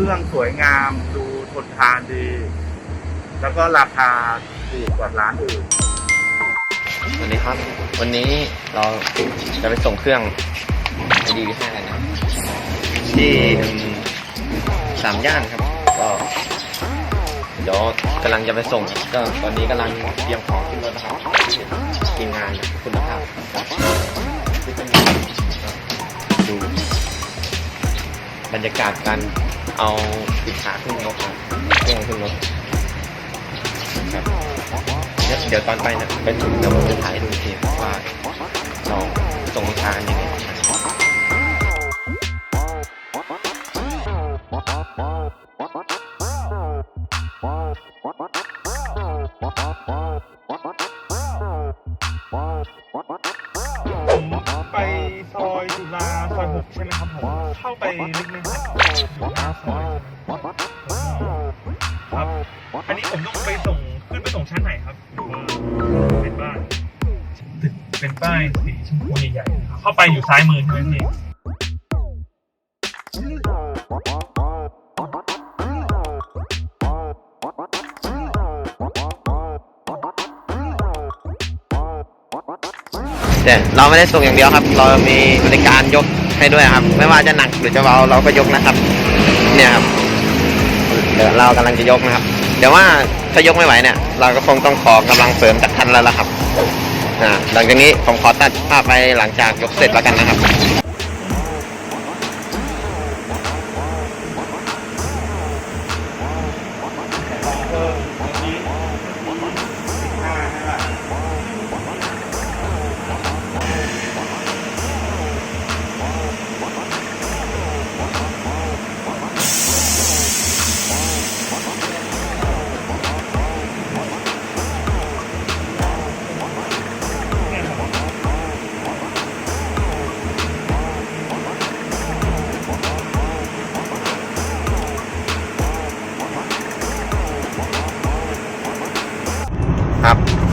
รื่องสวยงามดูทนทานดี แล้วก็ราคาถูกกว่าร้านอื่นสวัสดีครับ วันนี้เราจะไปส่งเครื่องไอดีวีห้ากันนะที่สามย่านครับ ก็เดี๋ยวกำลังจะไปส่งก็ตอนนี้กำลังเตรียมของขึ้นรถนะครับทีมงานคุณภาพดูบรรยากาศการ เอาสินค้าขึ้นรถครับเครื่องขึ้นรถครับเดี๋ยวตอนไปนะไปถึงเดี๋ยวผมจะถ่ายให้ดู ซอยหกใช่ไหมครับผมเข้าไปลึกไหมครับอยู่หน้าซอยครับอันนี้ผมต้องไปส่งขึ้นไปส่งชั้นไหนครับหรือว่าเป็นบ้านตึกเป็นป้ายสีชมพูใหญ่ๆครับเข้าไปอยู่ซ้ายมือใช่ไหมพี่ แต่เราไม่ได้ส่งอย่างเดียวครับ เรามีบริการยกให้ด้วยครับ ไม่ว่าจะหนักหรือจะเบาเราก็ยกนะครับ เนี่ยครับเดี๋ยวเรากำลังจะยกนะครับ เดี๋ยวว่าถ้ายกไม่ไหวเนี่ย เราก็คงต้องขอกำลังเสริมจากท่านแล้วล่ะครับหลังจากนี้ผมขอตัดภาพไปหลังจากยกเสร็จแล้วกันนะครับครับ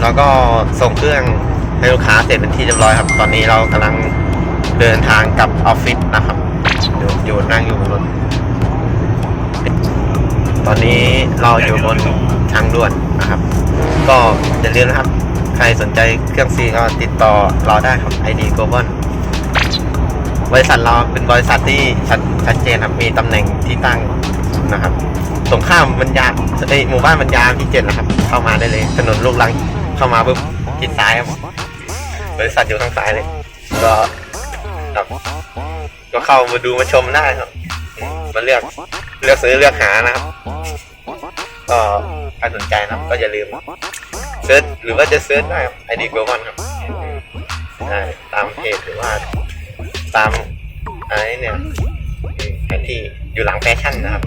แล้วก็ส่งเครื่องให้ลูกค้าเสร็จเป็นที่เรียบร้อยครับ ตอนนี้เรากำลังเดินทางกลับออฟฟิศนะครับ อยู่อยู่นั่งอยู่บนรถ ตอนนี้เราอยู่บนทางด่วนนะครับ ก็อย่าลืมนะครับ ใครสนใจเครื่องซีก็ติดต่อเราได้ครับ ID Global บริษัทเราเป็นบริษัทที่ชัดเจนครับ มีตำแหน่งที่ตั้งนะครับ ตรงข้ามบรรยาหมู่บ้านบรรยาที่เจ็ดนะครับ เข้ามาได้เลยถนนลูกลัง เข้ามาปุ๊บทิศซ้ายครับบริษัทอยู่ข้างซ้ายเลย ก็ครับก็เข้ามาดูมาชมได้ครับมาเลือกเลือกซื้อเลือกหานะครับ ก็ใครสนใจนะครับก็อย่าลืมเซิร์ชหรือว่าจะเซิร์ชได้ครับไอดีโกมันครับได้ตามเพจหรือว่าตามอะไรเนี่ยอืมแผนที่อยู่หลังแฟชั่นนะครับ